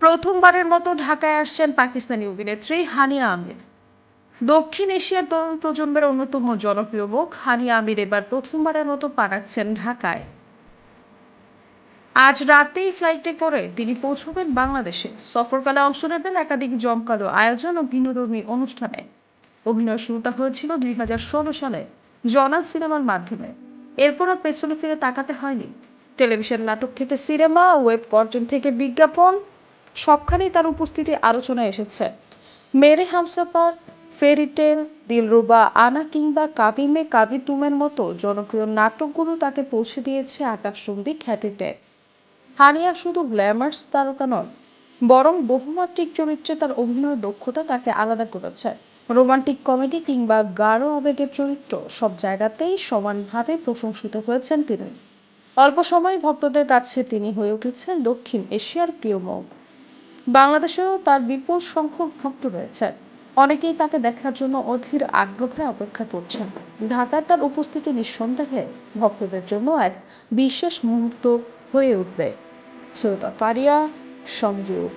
প্রথমবারের মতো ঢাকায় আসছেন পাকিস্তানি অভিনেত্রী হানিয়া আমির। দক্ষিণ এশিয়ার তরুণ প্রজন্মের অন্যতম জনপ্রিয় মুখ, হানিয়া আমির এবার প্রথমবারের মতো পা রাখছেন ঢাকায়। আজ রাতেই ফ্লাইটে করে তিনি পৌঁছবেন বাংলাদেশে। সফরকালে অংশ নেবেন একাধিক জমকালো আয়োজন ও বিনোদনী অনুষ্ঠানে। অভিনয় শুরুটা হয়েছিল দুই হাজার ষোলো সালে জনা সিনেমার মাধ্যমে। এরপর আর পেছনে ফিরে তাকাতে হয়নি। টেলিভিশন নাটক থেকে সিনেমা, ওয়েব কন্টেন্ট থেকে বিজ্ঞাপন সবখানেই তার উপস্থিতি আলোচনায় এসেছে। মেরে হামসাপার ফেরিটেল দিলরুবা, আনা কিংবা কাবি মে কাবি তুমের মতো জনপ্রিয় নাটকগুলো তাকে পৌঁছে দিয়েছে আকাশচুম্বী খ্যাতিতে। হানিয়া শুধু গ্ল্যামার্স তারকা নন, বরং বহুমাত্রিক চরিত্রে তার অভিনয় দক্ষতা তাকে আলাদা করেছে। রোমান্টিক কমেডি কিংবা গাঢ় আবেগের চরিত্র সব জায়গাতেই সমানভাবে প্রশংসিত হয়েছেন তিনি। অল্প সময় ভক্তদের কাছে তিনি হয়ে উঠেছেন দক্ষিণ এশিয়ার প্রিয় মুখ বাংলাদেশেও তার বিপুল সংখ্যক ভক্ত রয়েছে। অনেকেই তাকে দেখার জন্য অধীর আগ্রহে অপেক্ষা করছেন। ঢাকায় তার উপস্থিতি নিঃসন্দেহে ভক্তদের জন্য এক বিশেষ মুহূর্ত হয়ে উঠবে। শ্রোতা পারিয়া সংযোগ